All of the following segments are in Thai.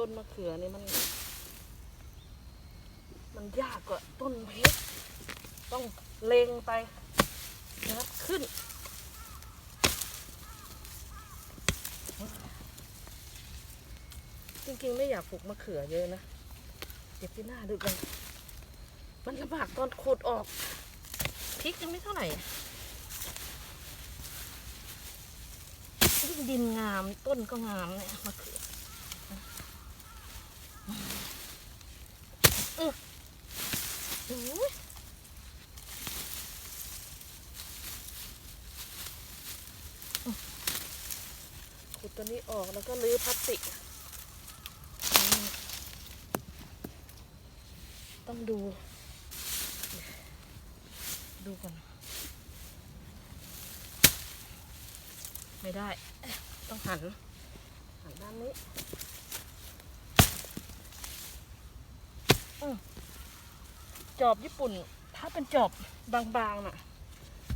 ้นมะเขือนี่มัน มันยากกว่าต้นเพชรต้องเลงไปนะครับขึ้นจริงๆ ไม่อยากปลูกมะเขือเยอะนะ เดี๋ยวปีหน้าดูกัน มันลำบากตอนขุดออกพริกยังไม่เท่าไหร่ดินงามต้นก็งามเนี่ยมะเขือ ออโอ้ยขุดตัวนี้ออกแล้วก็ลื้อพลาสติก ต้องดู ดูก่อน ไม่ได้ ต้องหัน หันด้านนี้อืม จอบญี่ปุ่น ถ้าเป็นจอบบางๆน่ะ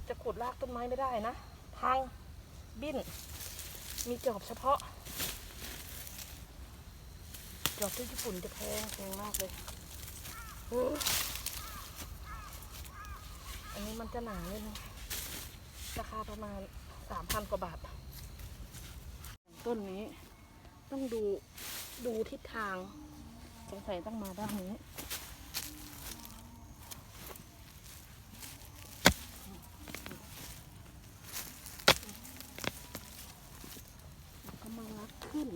จะขุดรากต้นไม้ไม่ได้นะพังบิ้น มีจอบเฉพาะ จอบที่ญี่ปุ่นจะแพงแพงมากเลยอันนี้มันจะหนาเลยนะราคาประมาณสามพันกว่าบาท ต้นนี้ต้องดูดูทิศทาง สงสัยต้องมาด้านนี้ ก็มารัดขึ้น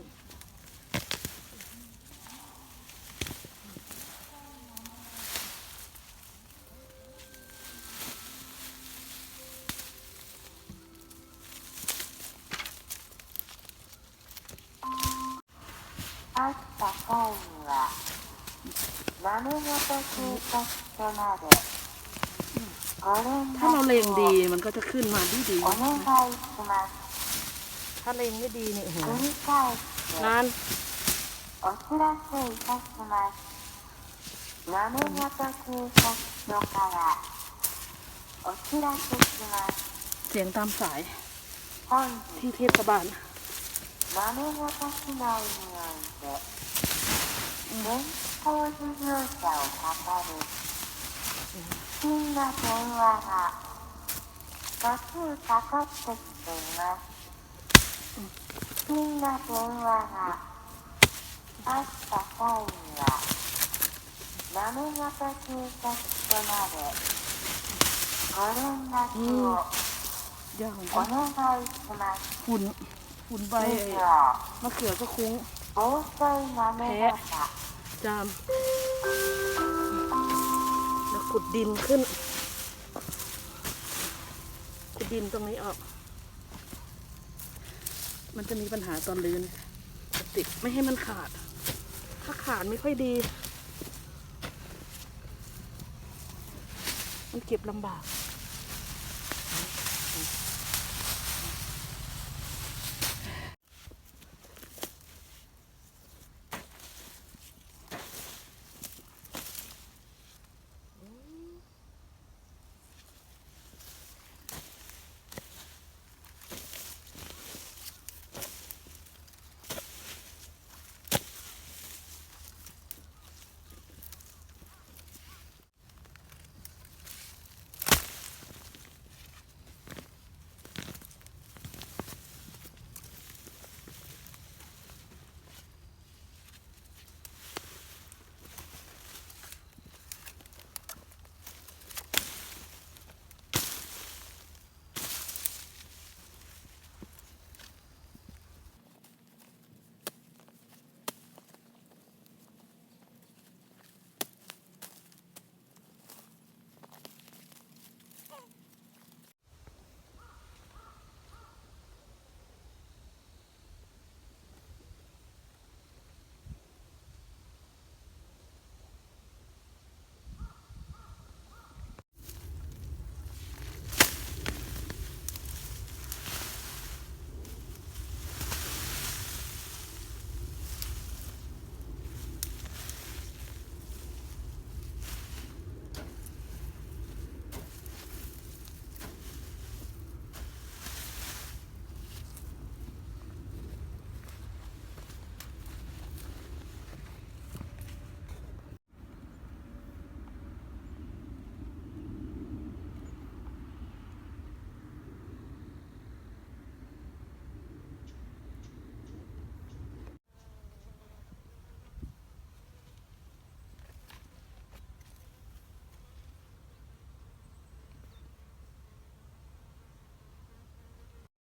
あった際には、 豆ごと収穫所まで、ご連 ถ้าเราเลง 絡 ดี を มันก็จะขึ้นมาดีดี お願いします。 ถ้าเลงไม่ดีเนี่ยโอ้โห 繰り返して นาน お知らせいたします。豆ごと収穫所からお知らせします。 เสียงตามสาย 本日 ที่เทศบาล 豆ごと市内において電気 工事業者をかかる不審な電話が多数かかってきています不審な電話があった際には豆ごと収穫所までご連絡を ยากเหมือน お กัน 願いします ฝุ่นฝุ่นใบ 以 ไอ้ 上 มะเขือก็คุ้ง 防災豆型 จาม แล้วขุดดินขึ้น ขุดดินตรงนี้ออก มันจะมีปัญหาตอนลื้นติดไม่ให้มันขาด ถ้าขาดไม่ค่อยดี มันเก็บลำบาก